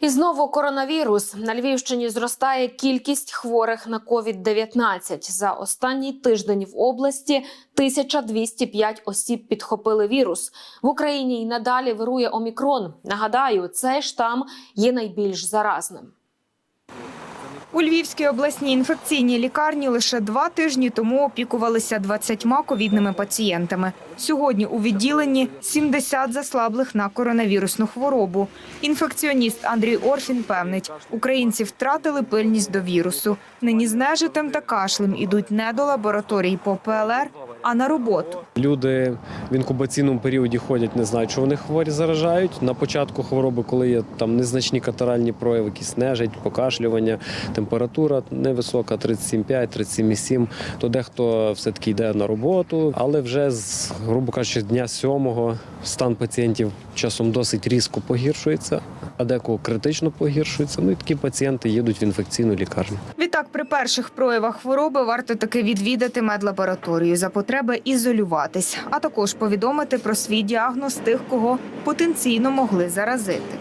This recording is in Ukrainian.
І знову коронавірус на Львівщині зростає кількість хворих на COVID-19. За останній тиждень в області 1205 осіб підхопили вірус. В Україні й надалі вирує омікрон. Нагадаю, цей штам є найбільш заразним. У Львівській обласній інфекційній лікарні лише два тижні тому опікувалися 20 ковідними пацієнтами. Сьогодні у відділенні 70 заслаблих на коронавірусну хворобу. Інфекціоніст Андрій Орфін певнить, українці втратили пильність до вірусу. Нині з нежитем та кашлем ідуть не до лабораторій по ПЛР, а на роботу. Люди в інкубаційному періоді ходять, не знають, що вони хворі заражають. На початку хвороби, коли є там незначні катаральні прояви, якісь нежить, покашлювання, температура невисока, 37,5, 37,7, то дехто все-таки йде на роботу, але вже з, грубо кажучи, дня сьомого стан пацієнтів часом досить різко погіршується, а декого критично погіршується. Ну і такі пацієнти їдуть в інфекційну лікарню. Відтак, при перших проявах хвороби варто таки відвідати медлабораторію за потреби ізолюватись, а також повідомити про свій діагноз тих, кого потенційно могли заразити.